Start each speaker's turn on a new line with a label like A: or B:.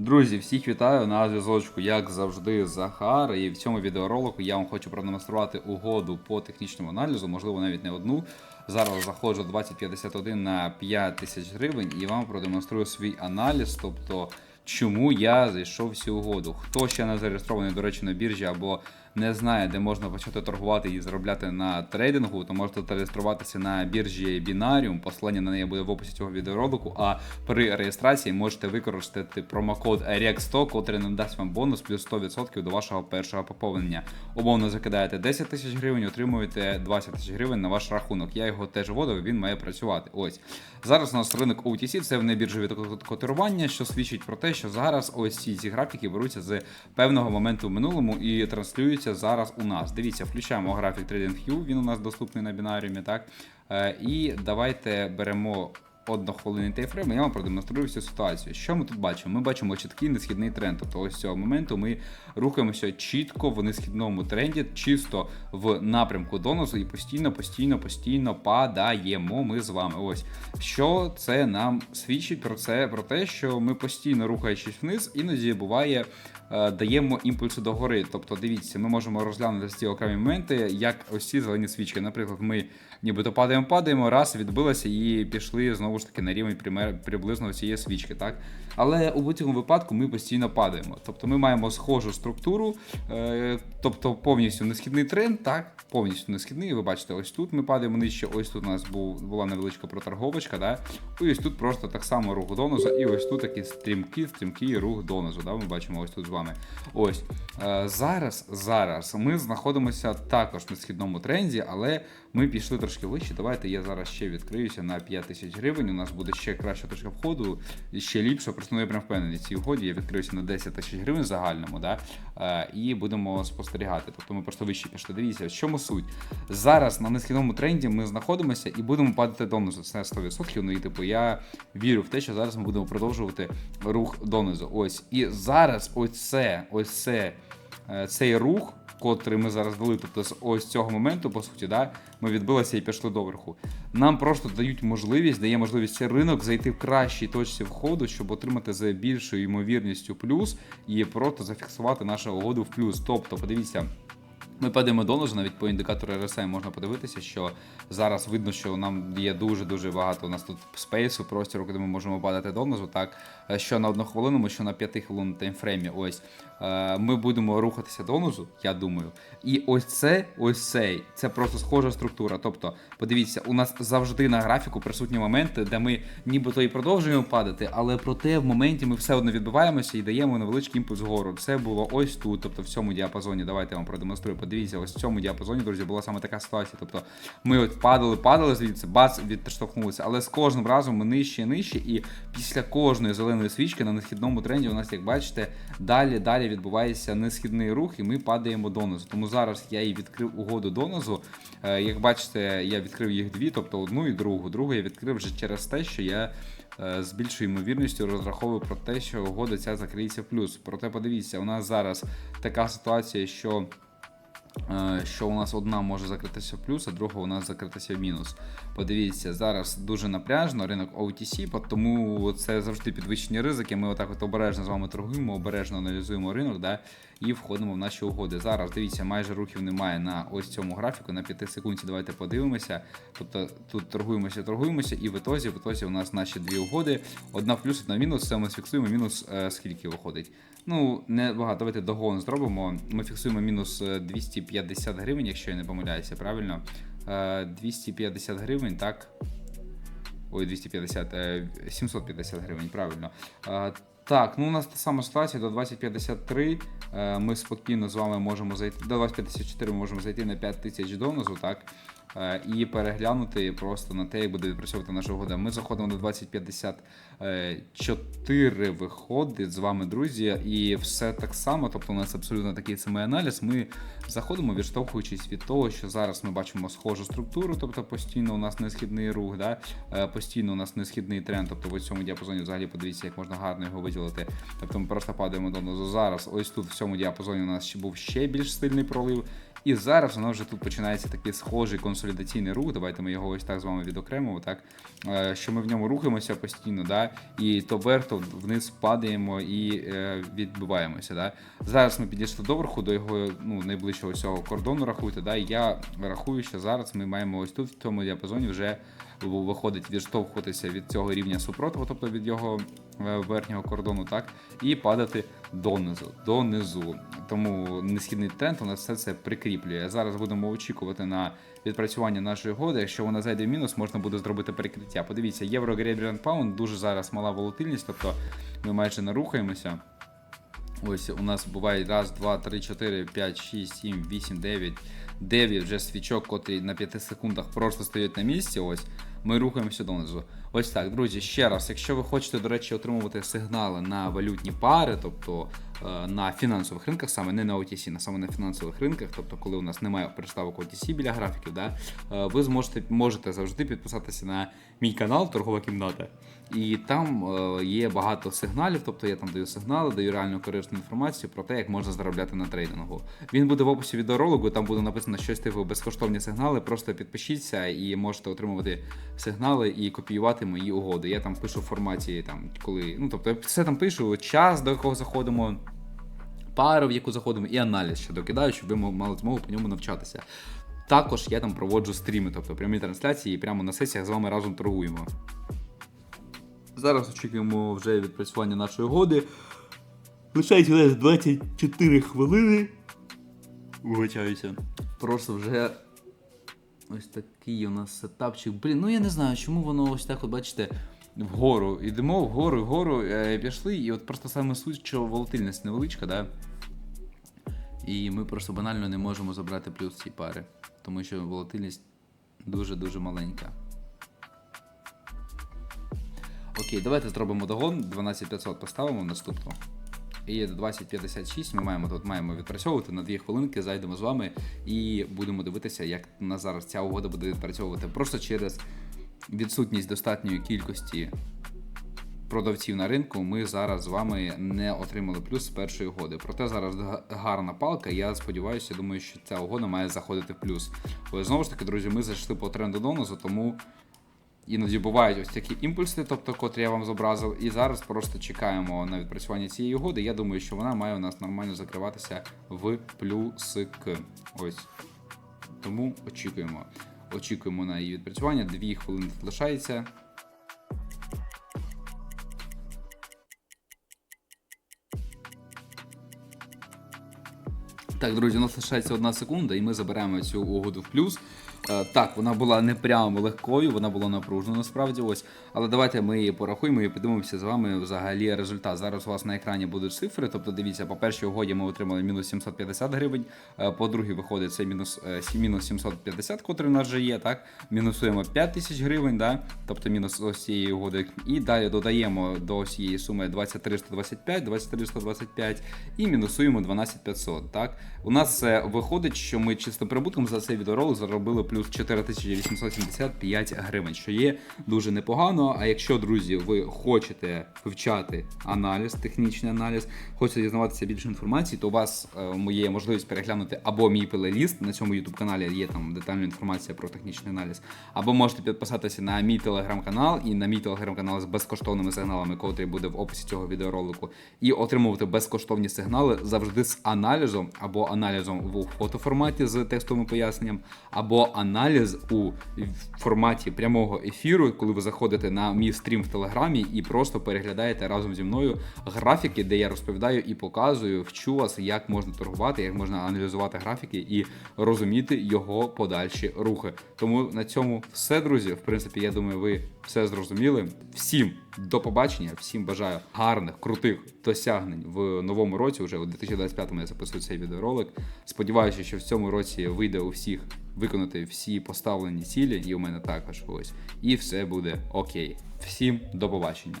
A: Друзі, всіх вітаю на зв'язочку, як завжди, Захар. І в цьому відеоролику я вам хочу продемонструвати угоду по технічному аналізу, можливо, навіть не одну. Зараз заходжу 2051 на 5 тисяч гривень і вам продемонструю свій аналіз, тобто чому я зайшов цю угоду. Хто ще не зареєстрований, до речі, на біржі або не знає, де можна почати торгувати і заробляти на трейдингу, то можете реєструватися на біржі Binarium. Посилання на неї буде в описі цього відеоролику. А при реєстрації можете використати промокод REX100, котрий надасть вам бонус плюс 100% до вашого першого поповнення. Умовно закидаєте 10 тисяч гривень, отримуєте 20 тисяч гривень на ваш рахунок. Я його теж вводив, він має працювати. Ось зараз у нас ринок OTC, це в небіржові котирування, що свідчить про те, що зараз ось ці, ці графіки беруться з певного моменту в минулому і транслюються зараз у нас. Дивіться, включаємо графік TradingView, він у нас доступний на бінаріумі, так? Е, І давайте беремо однохвилинний тайфрейм, я вам продемонструю всю ситуацію. Що ми тут бачимо? Ми бачимо чіткий несхідний тренд. Тобто ось з цього моменту ми рухаємося чітко в несхідному тренді, чисто в напрямку доносу і постійно, постійно, постійно падаємо ми з вами. Ось що це нам свідчить про це, про те, що ми постійно рухаючись вниз, іноді буває. Е, Даємо імпульси догори. Тобто, дивіться, ми можемо розглянути ці окремі моменти, як ось ці зелені свічки. Наприклад, ми нібито падаємо, падаємо, раз відбилося і пішли знову ж таки на рівень приблизно цієї свічки, так? Але у будь-якому випадку ми постійно падаємо. Тобто ми маємо схожу структуру, е, тобто повністю несхідний тренд, так? Повністю несхідний. Ви бачите, ось тут ми падаємо нижче, ось тут у нас була невеличка проторговочка, да? і ось тут просто так само рух донозу, і ось тут такий стрімкий, стрімкий рух донозу. Да? Ми бачимо ось тут з вами. Ось. Е, зараз, зараз ми знаходимося також на східному тренді, але ми пішли трошки вище. Давайте я зараз ще відкриюся на 5 тисяч гривень. У нас буде ще краща точка входу, ще ліпше. Просто ну, я прям впевнений цій угоді. Я відкриюся на 10 тисяч гривень загальному, да? е, і будемо спостерігати. Тобто ми просто вище пішли. Дивіться, в чому суть. Зараз на несхідному тренді ми знаходимося і будемо падати донизу. Це 100%. Ну і типу я вірю в те, що зараз ми будемо продовжувати рух донизу. Ось. І зараз ось це, ось це, е, цей рух. Котрий ми зараз дали, тобто з ось цього моменту, по суті, да, ми відбилися і пішли доверху. Нам просто дають можливість, дає можливість ринок зайти в кращій точці входу, щоб отримати за більшою ймовірністю плюс і просто зафіксувати нашу угоду в плюс. Тобто, подивіться. Ми падаємо донизу, навіть по індикатору RSI можна подивитися, що зараз видно, що нам є дуже-дуже багато. У нас тут спейсу, простіру, куди ми можемо падати донизу, так е, що на одну хвилину, що на п'яти хвилин таймфреймі. Ось ми будемо рухатися донизу, я думаю. І ось це, ось цей, це просто схожа структура. Тобто, подивіться, у нас завжди на графіку присутні моменти, де ми нібито і продовжуємо падати, але проте в моменті ми все одно відбиваємося і даємо невеличкий імпульс вгору. Це було ось тут, тобто в цьому діапазоні. Давайте я вам продемонструю. Подивіться, ось в цьому діапазоні, друзі, була саме така ситуація. Тобто ми от падали, падали звідси, бац, відштовхнулися. Але з кожним разом ми нижче і нижче, і після кожної зеленої свічки на несхідному тренді у нас, як бачите, далі далі відбувається несхідний рух, і ми падаємо донизу. Тому зараз я і відкрив угоду донизу. Е, Як бачите, я відкрив їх дві, тобто одну і другу. Другу я відкрив вже через те, що я е, з більшою ймовірністю розраховую про те, що угода ця закриється в плюс. Проте подивіться, у нас зараз така ситуація, що. Е, Що у нас одна може закритися в плюс, а друга у нас закритися в мінус. Подивіться, зараз дуже напряжно ринок OTC, тому це завжди підвищені ризики. Ми отак от обережно з вами торгуємо, обережно аналізуємо ринок, да, і входимо в наші угоди. Зараз дивіться, майже рухів немає на ось цьому графіку. На 5 секунді давайте подивимося. Тобто тут торгуємося, торгуємося, і в ітозі, в ітозі у нас наші дві угоди. Одна в плюс, одна в мінус. Це ми фіксуємо. Мінус е, скільки виходить? Ну, не багато. Давайте догон зробимо. Ми фіксуємо мінус е, 250 гривень, якщо я не помиляюся, правильно? Е, 250 гривень, так. Ой, 250, е, 750 гривень, правильно. Е, Так, ну у нас та сама ситуація до 2053. Е, Ми спокійно з вами можемо зайти. До 2054 ми можемо зайти на 5000 донозу, так? Е, І переглянути просто на те, як буде відпрацьовувати наша угода. Ми заходимо на 2054 виходить з вами, друзі, і все так само. Тобто, у нас абсолютно такий самий аналіз. Ми заходимо, відштовхуючись від того, що зараз ми бачимо схожу структуру, тобто постійно у нас несхідний рух, да? е, постійно у нас несхідний тренд. Тобто в цьому діапазоні взагалі подивіться, як можна гарно його виділити. Тобто ми просто падаємо донизу. Зараз ось тут в цьому діапазоні у нас ще був ще більш сильний пролив. І зараз воно вже тут починається такий схожий консолідаційний рух. Давайте ми його ось так з вами відокремимо, так Е, що ми в ньому рухаємося постійно, да? і то вверх, то вниз падаємо і е, відбиваємося. Да? Зараз ми підійшли до верху, до його ну, найближчого цього кордону рахуйте. Да? Я рахую, що зараз ми маємо ось тут, в цьому діапазоні, вже виходить відштовхуватися від цього рівня супротиву, тобто від його верхнього кордону, так, і падати донизу, донизу. Тому несхідний тренд у нас все це прикріплює. Зараз будемо очікувати на відпрацювання нашої угоди. Якщо вона зайде в мінус, можна буде зробити перекриття. Подивіться, євро Гребріан Паунд дуже зараз мала волатильність, тобто ми майже не рухаємося. Ось у нас буває раз, два, три, чотири, п'ять, шість, сім, вісім, дев'ять, дев'ять вже свічок, котрі на 5 секундах просто стоять на місці. Ось ми рухаємося донизу. Ось так, друзі. Ще раз, якщо ви хочете, до речі, отримувати сигнали на валютні пари, тобто е, на фінансових ринках, саме не на OTC, на саме на фінансових ринках, тобто коли у нас немає приставок OTC біля графіків, да, е, ви зможете можете завжди підписатися на мій канал Торгова кімната. І там е, є багато сигналів, тобто я там даю сигнали, даю реальну корисну інформацію про те, як можна заробляти на трейдингу. Він буде в описі відеоролику, там буде написано щось типу безкоштовні сигнали. Просто підпишіться і можете отримувати сигнали і копіювати мої угоди. Я там пишу в форматі, там коли. Ну тобто, я все там пишу, час, до якого заходимо. Пару, в яку заходимо, і аналіз ще докидаю, щоб ви мали змогу по ньому навчатися. Також я там проводжу стріми, тобто прямі трансляції, і прямо на сесіях з вами разом торгуємо. Зараз очікуємо вже відпрацювання нашої угоди. Лишається нас 24 хвилини. Вибачаюся. Просто вже ось такий у нас сетапчик. Блін, ну я не знаю, чому воно ось так, от бачите, вгору. Йдемо вгору, вгору, е, пішли, і от просто саме суть, що волатильність невеличка, да? І ми просто банально не можемо забрати плюс ці пари, тому що волатильність дуже-дуже маленька. Окей, давайте зробимо догон. 12500 поставимо наступну. І 2056 ми маємо тут маємо відпрацьовувати на 2 хвилинки. Зайдемо з вами і будемо дивитися, як у нас зараз ця угода буде відпрацьовувати. Просто через відсутність достатньої кількості продавців на ринку ми зараз з вами не отримали плюс з першої угоди. Проте зараз гарна палка. Я сподіваюся, думаю, що ця угода має заходити в плюс. Але знову ж таки, друзі, ми зайшли по тренду донозу, тому іноді бувають ось такі імпульси, тобто котрі я вам зобразив. І зараз просто чекаємо на відпрацювання цієї угоди. Я думаю, що вона має у нас нормально закриватися в плюсик. Ось. Тому очікуємо. Очікуємо на її відпрацювання. Дві хвилини тут лишається. Так, друзі, у нас лишається одна секунда, і ми заберемо цю угоду в плюс. Е, так, вона була не прямо легкою, вона була напружена насправді. Ось. Але давайте ми її порахуємо і подивимося з вами взагалі результат. Зараз у вас на екрані будуть цифри. Тобто, дивіться, по першій угоді ми отримали мінус 750 гривень. е, По другій виходить це мінус, е, мінус 750, котрий у нас вже є. Так, мінусуємо 5 тисяч гривень, да? тобто мінус ось цієї угоди. І далі додаємо до цієї суми 2325, 2325 і мінусуємо 12500. Так, у нас виходить, що ми чисто прибутком за цей відеоролик заробили плюс 4875 гривень, що є дуже непогано. А якщо, друзі, ви хочете вивчати аналіз, технічний аналіз, хочете дізнаватися більше інформації, то у вас е, є можливість переглянути або мій плейліст. На цьому youtube каналі є там детальна інформація про технічний аналіз, або можете підписатися на мій телеграм-канал і на мій телеграм-канал з безкоштовними сигналами, котрий буде в описі цього відеоролику, і отримувати безкоштовні сигнали завжди з аналізом або аналізом в фотоформаті з текстовим поясненням, або аналіз у форматі прямого ефіру, коли ви заходите на мій стрім в Телеграмі і просто переглядаєте разом зі мною графіки, де я розповідаю і показую, вчу вас, як можна торгувати, як можна аналізувати графіки і розуміти його подальші рухи. Тому на цьому все, друзі. В принципі, я думаю, ви все зрозуміли. Всім до побачення, всім бажаю гарних, крутих досягнень в новому році. Уже у 2025-му я записую цей відеоролик. Сподіваюся, що в цьому році вийде у всіх виконати всі поставлені цілі, і у мене також ось. І все буде окей. Всім до побачення.